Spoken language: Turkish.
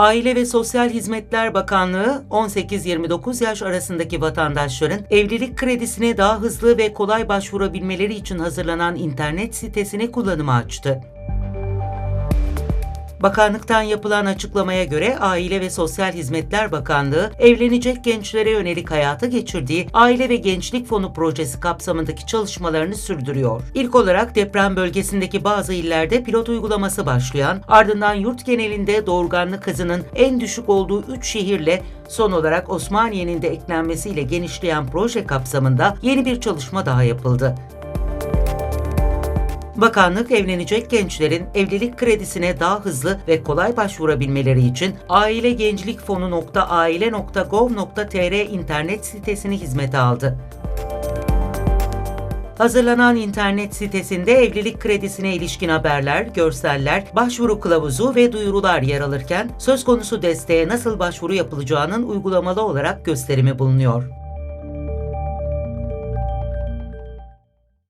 Aile ve Sosyal Hizmetler Bakanlığı 18-29 yaş arasındaki vatandaşların evlilik kredisine daha hızlı ve kolay başvurabilmeleri için hazırlanan internet sitesini kullanıma açtı. Bakanlıktan yapılan açıklamaya göre Aile ve Sosyal Hizmetler Bakanlığı, evlenecek gençlere yönelik hayata geçirdiği Aile ve Gençlik Fonu projesi kapsamındaki çalışmalarını sürdürüyor. İlk olarak deprem bölgesindeki bazı illerde pilot uygulaması başlayan, ardından yurt genelinde doğurganlık hızının en düşük olduğu 3 şehirle son olarak Osmaniye'nin de eklenmesiyle genişleyen proje kapsamında yeni bir çalışma daha yapıldı. Bakanlık evlenecek gençlerin evlilik kredisine daha hızlı ve kolay başvurabilmeleri için Aile Gençlik Fonu.aile.gov.tr internet sitesini hizmete aldı. Hazırlanan internet sitesinde evlilik kredisine ilişkin haberler, görseller, başvuru kılavuzu ve duyurular yer alırken söz konusu desteğe nasıl başvuru yapılacağının uygulamalı olarak gösterimi bulunuyor.